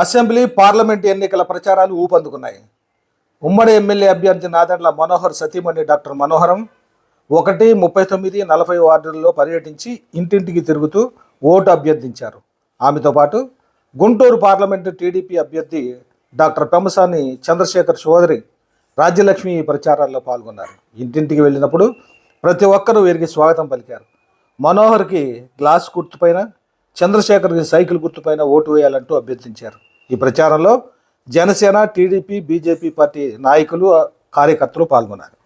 Assembly parliament ఎన్నికల ప్రచారాలు ఊపందుకున్నాయి. ఉమ్మడి ఎమ్మెల్యే అభ్యర్థి నాదెండ్ల మనోహర్ సతీమణి డాక్టర్ మనోహరం ఒకటి ముప్పై తొమ్మిది నలభై వార్డులలో పర్యటించి ఇంటింటికి తిరుగుతూ ఓటు అభ్యర్థించారు. ఆమెతో పాటు గుంటూరు పార్లమెంటు టీడీపీ అభ్యర్థి డాక్టర్ పెమ్మసాని చంద్రశేఖర్ సోదరి రాజ్యలక్ష్మి ప్రచారాల్లో పాల్గొన్నారు. ఇంటింటికి వెళ్ళినప్పుడు ప్రతి ఒక్కరూ వీరికి స్వాగతం పలికారు. మనోహర్కి గ్లాస్ గుర్తుపైన చంద్రశేఖర్కి సైకిల్ గుర్తుపైన ఓటు వేయాలంటూ అభ్యర్థించారు. ఈ ప్రచారంలో జనసేన టీడీపీ బీజేపీ పార్టీ నాయకులు కార్యకర్తలు పాల్గొన్నారు.